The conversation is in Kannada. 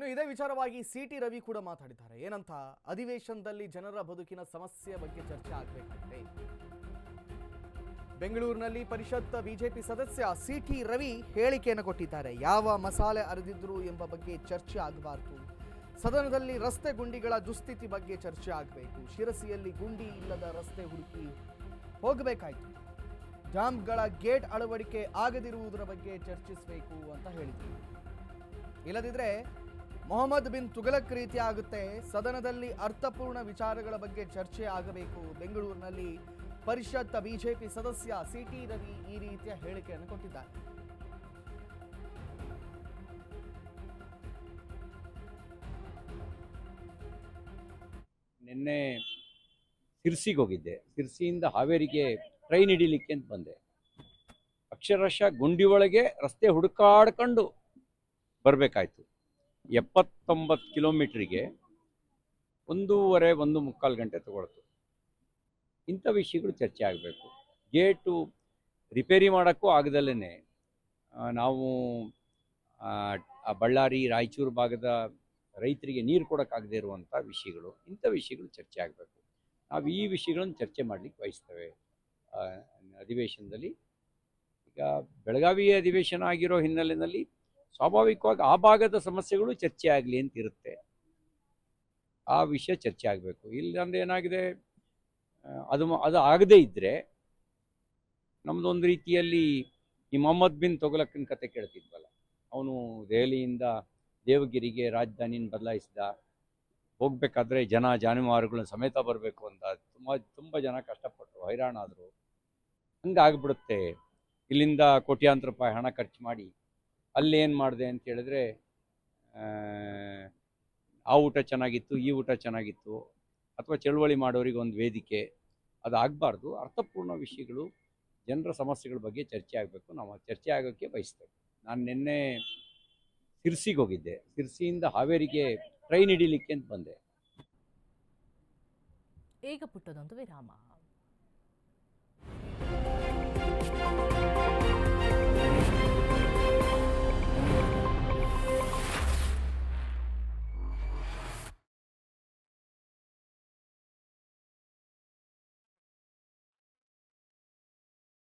ಇನ್ನು ಇದೇ ವಿಚಾರವಾಗಿ ಸಿ ಟಿ ರವಿ ಕೂಡ ಮಾತಾಡಿದ್ದಾರೆ. ಏನಂತ ಅಧಿವೇಶನದಲ್ಲಿ ಜನರ ಬದುಕಿನ ಸಮಸ್ಯೆ ಬಗ್ಗೆ ಚರ್ಚೆ ಆಗಬೇಕಾಗಿದೆ ಬೆಂಗಳೂರಿನಲ್ಲಿ ಪರಿಷತ್ ಬಿಜೆಪಿ ಸದಸ್ಯ ಸಿ ಟಿ ರವಿ ಹೇಳಿಕೆಯನ್ನು ಕೊಟ್ಟಿದ್ದಾರೆ. ಯಾವ ಮಸಾಲೆ ಅರೆದಿದ್ರು ಎಂಬ ಬಗ್ಗೆ ಚರ್ಚೆ ಆಗಬಾರದು. ಸದನದಲ್ಲಿ ರಸ್ತೆ ಗುಂಡಿಗಳ ದುಸ್ಥಿತಿ ಬಗ್ಗೆ ಚರ್ಚೆ ಆಗಬೇಕು. ಶಿರಸಿಯಲ್ಲಿ ಗುಂಡಿ ಇಲ್ಲದ ರಸ್ತೆ ಹುಡುಕಿ ಹೋಗಬೇಕಾಯಿತು. ಡ್ಯಾಮ್ಗಳ ಗೇಟ್ ಅಳವಡಿಕೆ ಆಗದಿರುವುದರ ಬಗ್ಗೆ ಚರ್ಚಿಸಬೇಕು ಅಂತ ಹೇಳಿದರು. ಇಲ್ಲದಿದ್ರೆ ಮೊಹಮ್ಮದ್ ಬಿನ್ ತುಗಲಕ್ ರೀತಿ ಆಗುತ್ತೆ ಸದನದಲ್ಲಿ ಅರ್ಥಪೂರ್ಣ ವಿಚಾರಗಳ ಬಗ್ಗೆ ಚರ್ಚೆ ಆಗಬೇಕು. ಬೆಂಗಳೂರಿನಲ್ಲಿ ಪರಿಷತ್ ಬಿಜೆಪಿ ಸದಸ್ಯ ಸಿ ಟಿ ರವಿ ಈ ರೀತಿಯ ಹೇಳಿಕೆಯನ್ನು ಕೊಟ್ಟಿದ್ದಾರೆ. ನಿನ್ನೆ ಸಿರ್ಸಿಗೆ ಹೋಗಿದ್ದೆ. ಸಿರ್ಸಿಯಿಂದ ಹಾವೇರಿಗೆ ಟ್ರೈನ್ ಹಿಡಿಲಿಕ್ಕೆ ಅಂತ ಬಂದೆ. ಅಕ್ಷರಶಃ ಗುಂಡಿ ಒಳಗೆ ರಸ್ತೆ ಹುಡುಕಾಡ್ಕೊಂಡು ಬರಬೇಕಾಯ್ತು. ಎಪ್ಪತ್ತೊಂಬತ್ತು ಕಿಲೋಮೀಟ್ರಿಗೆ ಒಂದೂವರೆ ಒಂದು ಮುಕ್ಕಾಲು ಗಂಟೆ ತಗೊಳ್ತು. ಇಂಥ ವಿಷಯಗಳು ಚರ್ಚೆ ಆಗಬೇಕು. ಗೇಟು ರಿಪೇರಿ ಮಾಡೋಕ್ಕೂ ಆಗದಲ್ಲೇ ನಾವು ಬಳ್ಳಾರಿ ರಾಯಚೂರು ಭಾಗದ ರೈತರಿಗೆ ನೀರು ಕೊಡೋಕ್ಕಾಗದೇ ಇರುವಂಥ ವಿಷಯಗಳು ಇಂಥ ವಿಷಯಗಳು ಚರ್ಚೆ ಆಗಬೇಕು. ನಾವು ಈ ವಿಷಯಗಳನ್ನು ಚರ್ಚೆ ಮಾಡಲಿಕ್ಕೆ ಬಯಸ್ತೇವೆ. ಆ, ಅಧಿವೇಶನದಲ್ಲಿ. ಈಗ ಬೆಳಗಾವಿ ಅಧಿವೇಶನ ಆಗಿರೋ ಹಿನ್ನೆಲೆಯಲ್ಲಿ ಸ್ವಾಭಾವಿಕವಾಗಿ ಆ ಭಾಗದ ಸಮಸ್ಯೆಗಳು ಚರ್ಚೆ ಆಗಲಿ ಅಂತ ಇರುತ್ತೆ. ಆ ವಿಷಯ ಚರ್ಚೆ ಆಗಬೇಕು. ಇಲ್ಲಾಂದ್ರೆ ಏನಾಗಿದೆ? ಅದು ಅದು ಆಗದೇ ಇದ್ದರೆ ನಮ್ಮದೊಂದು ರೀತಿಯಲ್ಲಿ ಈ ಮೊಹಮ್ಮದ್ ಬಿನ್ ತೊಗಲಕ್ಕನ ಕತೆ ಕೇಳ್ತಿದ್ವಲ್ಲ. ಅವನು ದೆಹಲಿಯಿಂದ ದೇವಗಿರಿಗೆ ರಾಜಧಾನಿನ ಬದಲಾಯಿಸಿದ. ಹೋಗ್ಬೇಕಾದ್ರೆ ಜನ ಜಾನುವಾರುಗಳನ್ನ ಸಮೇತ ಬರಬೇಕು ಅಂತ ತುಂಬ ತುಂಬ ಜನ ಕಷ್ಟಪಟ್ಟರು. ಹೈರಾಣಾದರು. ಹಂಗಾಗ್ಬಿಡುತ್ತೆ. ಇಲ್ಲಿಂದ ಕೋಟ್ಯಾಂತರ ರೂಪಾಯಿ ಹಣ ಖರ್ಚು ಮಾಡಿ ಅಲ್ಲಿ ಏನು ಮಾಡಿದೆ ಅಂತ ಹೇಳಿದ್ರೆ ಆ, ಊಟ ಚೆನ್ನಾಗಿತ್ತು ಈ ಊಟ ಚೆನ್ನಾಗಿತ್ತು ಅಥವಾ ಚಳುವಳಿ ಮಾಡೋರಿಗೆ ಒಂದು ವೇದಿಕೆ ಅದು ಆಗಬಾರ್ದು ಅರ್ಥಪೂರ್ಣ ವಿಷಯಗಳು ಜನರ ಸಮಸ್ಯೆಗಳ ಬಗ್ಗೆ ಚರ್ಚೆ ಆಗಬೇಕು. ನಾವು ಚರ್ಚೆ ಆಗೋಕ್ಕೆ ಬಯಸ್ತೇವೆ. ನಾನು ನಿನ್ನೆ ಸಿರ್ಸಿಗೆ ಹೋಗಿದ್ದೆ. ಸಿರ್ಸಿಯಿಂದ ಹಾವೇರಿಗೆ ಟ್ರೈನ್ ಹಿಡಿಲಿಕ್ಕೆ ಅಂತ ಬಂದೆ. ಈಗ ಪುಟ್ಟದೊಂದು ವಿರಾಮ.